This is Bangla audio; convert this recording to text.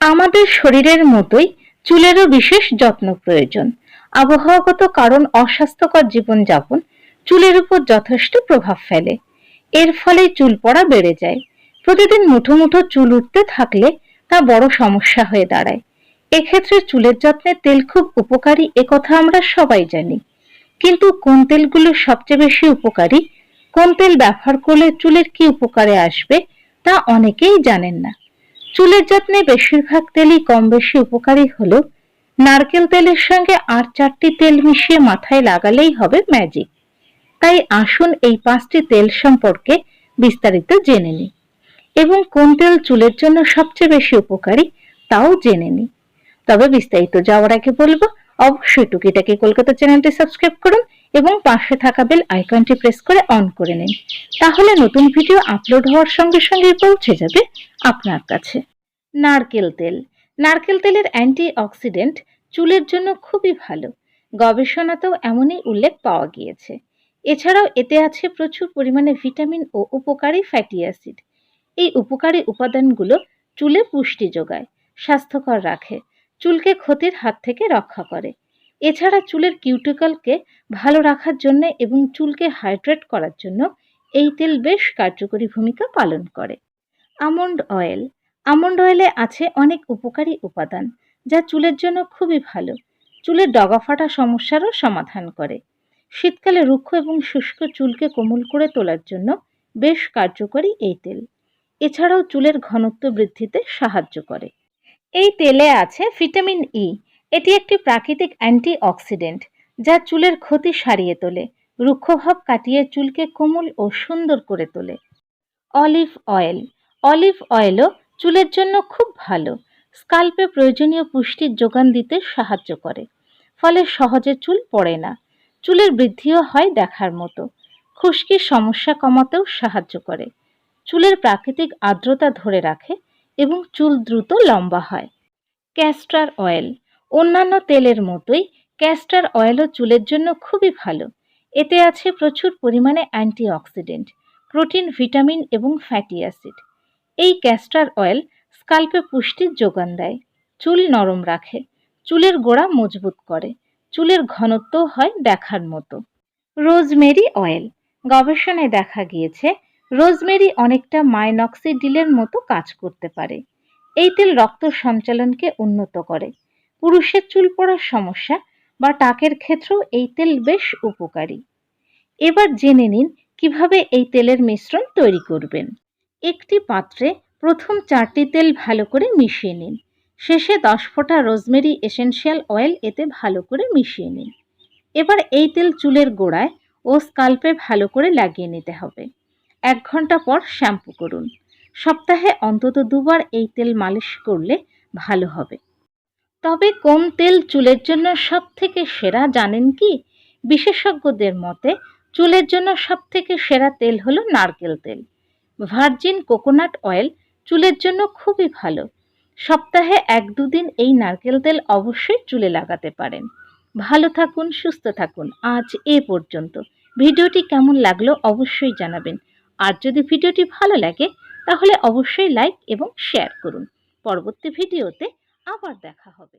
আমাদের শরীরের মতোই চুলেরও বিশেষ যত্ন প্রয়োজন। আবহাওয়াগত কারণ অস্বাস্থ্যকর জীবনযাপন চুলের উপর যথেষ্ট প্রভাব ফেলে। এর ফলে চুল পড়া বেড়ে যায়। প্রতিদিন মুঠো মুঠো চুল উঠতে থাকলে তা বড় সমস্যা হয়ে দাঁড়ায়। এক্ষেত্রে চুলের যত্নে তেল খুব উপকারী একথা আমরা সবাই জানি। কিন্তু কোন তেলগুলো সবচেয়ে বেশি উপকারী? কোন তেল ব্যবহার করলে চুলের কি উপকারে আসবে, তা অনেকেই জানেন না। চুলের যত্নে বেশিরভাগ তেলই কম বেশি উপকারী হলেও নারকেল তেলের সঙ্গে আর চারটি তেল মিশিয়ে মাথায় লাগালেই হবে ম্যাজিক তাই আসুন এই পাঁচটি তেল সম্পর্কে বিস্তারিত জেনে নিই। এবং কোন তেল চুলের জন্য সবচেয়ে বেশি উপকারী, তাও জেনে নিই। তবে বিস্তারিত যাওয়ার আগে বলব, অবশ্যই টুকিটাকি কলকাতা চ্যানেলটি সাবস্ক্রাইব করুন এবং পাশে থাকা বেল আইকনটি প্রেস করে অন করে নিন। তাহলে নতুন ভিডিও আপলোড হওয়ার সঙ্গে সঙ্গে পৌঁছে যাবে আপনার কাছে। নারকেল তেল। নারকেল তেলের অ্যান্টি অক্সিডেন্ট চুলের জন্য খুবই ভালো। গবেষণাতেও এমনই উল্লেখ পাওয়া গিয়েছে। এছাড়াও এতে আছে প্রচুর পরিমাণে ভিটামিন ও উপকারী ফ্যাটি অ্যাসিড। এই উপকারী উপাদানগুলো চুলে পুষ্টি যোগায়, স্বাস্থ্যকর রাখে, চুলকে ক্ষতির হাত থেকে রক্ষা করে। এছাড়া চুলের কিউটিকলকে ভালো রাখার জন্য এবং চুলকে হাইড্রেট করার জন্য এই তেল বেশ কার্যকরী ভূমিকা পালন করে। আমন্ড অয়েল আমন্ড অয়েলে আছে অনেক উপকারী উপাদান যা চুলের জন্য খুবই ভালো। চুলের ডগা ফাটা সমস্যারও সমাধান করে। শীতকালে রুক্ষ এবং শুষ্ক চুলকে কোমল করে তোলার জন্য বেশ কার্যকরী এই তেল। এছাড়াও চুলের ঘনত্ব বৃদ্ধিতে সাহায্য করে। এই তেলে আছে ভিটামিন ই এটি একটি প্রাকৃতিক অ্যান্টি অক্সিডেন্ট যা চুলের ক্ষতি সারিয়ে তোলে রুক্ষভাব কাটিয়ে চুলকে কোমল ও সুন্দর করে তোলে। Olive oil. অলিভ অয়েলও চুলের জন্য খুব ভালো। স্কাল্পে প্রয়োজনীয় পুষ্টির যোগান দিতে সাহায্য করে। ফলে সহজে চুল পড়ে না। চুলের বৃদ্ধিও হয় দেখার মতো। খুশকির সমস্যা কমাতেও সাহায্য করে। চুলের প্রাকৃতিক আর্দ্রতা ধরে রাখে এবং চুল দ্রুত লম্বা হয়। Castor oil. অন্যান্য তেলের মতোই ক্যাস্টার অয়েলও চুলের জন্য খুবই ভালো। এতে আছে প্রচুর পরিমাণে অ্যান্টিঅক্সিডেন্ট প্রোটিন ভিটামিন এবং ফ্যাটি অ্যাসিড এই ক্যাস্টার অয়েল স্কাল্পে পুষ্টির যোগান দেয়, চুল নরম রাখে, চুলের গোড়া মজবুত করে, চুলের ঘনত্ব হয় দেখার মতো। রোজমেরি অয়েল গবেষণায় দেখা গিয়েছে রোজমেরি অনেকটা মাইনক্সিডিলের মতো কাজ করতে পারে। এই তেল রক্ত সঞ্চালনকে উন্নত করে। পুরুষের চুল পড়ার সমস্যা বা টাকের ক্ষেত্রেও এই তেল বেশ উপকারী। এবার জেনে নিন কীভাবে এই তেলের মিশ্রণ তৈরি করবেন। একটি পাত্রে প্রথম চারটি তেল ভালো করে মিশিয়ে নিন। শেষে দশ ফোঁটা রোজমেরি এসেনশিয়াল অয়েল এতে ভালো করে মিশিয়ে নিন। এবার এই তেল চুলের গোড়ায় ও স্কাল্পে ভালো করে লাগিয়ে নিতে হবে। এক ঘণ্টা পর শ্যাম্পু করুন। সপ্তাহে অন্তত দুবার এই তেল মালিশ করলে ভালো হবে। তবে কোন তেল চুলের জন্য সব থেকে সেরা জানেন কি? বিশেষজ্ঞদের মতে, চুলের জন্য সব থেকে সেরা তেল হলো নারকেল তেল। ভার্জিন কোকোনাট অয়েল চুলের জন্য খুবই ভালো। সপ্তাহে এক দুদিন এই নারকেল তেল অবশ্যই চুলে লাগাতে পারেন। ভালো থাকুন, সুস্থ থাকুন। আজ এ পর্যন্ত। ভিডিওটি কেমন লাগল অবশ্যই জানাবেন। আর যদি ভিডিওটি ভালো লাগে, তাহলে অবশ্যই লাইক এবং শেয়ার করুন। পরবর্তী ভিডিওতে আবার দেখা হবে।